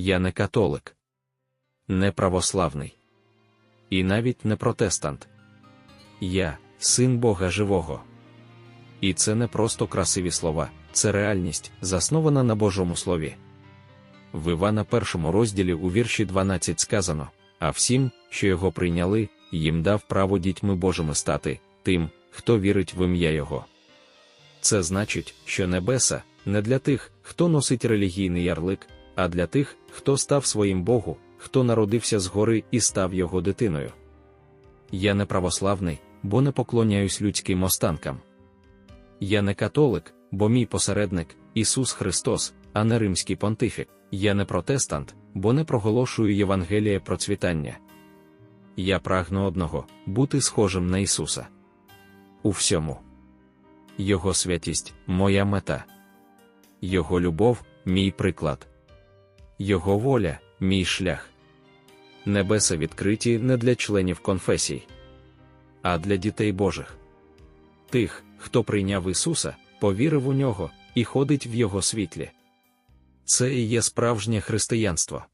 я не католик, не православний і навіть не протестант. Я син Бога живого. І це не просто красиві слова, це реальність, заснована на Божому Слові. В Івана першому розділі у вірші 12 сказано: А всім, що його прийняли, їм дав право дітьми Божими стати, тим, хто вірить в ім'я Його. Це значить, що небеса не для тих, хто носить релігійний ярлик, а для тих, хто став своїм Богу, хто народився згори і став його дитиною. Я не православний, бо не поклоняюсь людським останкам. Я не католик, бо мій посередник Ісус Христос, а не римський понтифік. Я не протестант, бо не проголошую Євангеліє процвітання. Я прагну одного бути схожим на Ісуса. У всьому. Його святість моя мета. Його любов мій приклад. Його воля мій шлях. Небеса відкриті не для членів конфесій, а для дітей Божих. Тих, хто прийняв Ісуса, повірив у нього і ходить в Його світлі. Це і є справжнє християнство.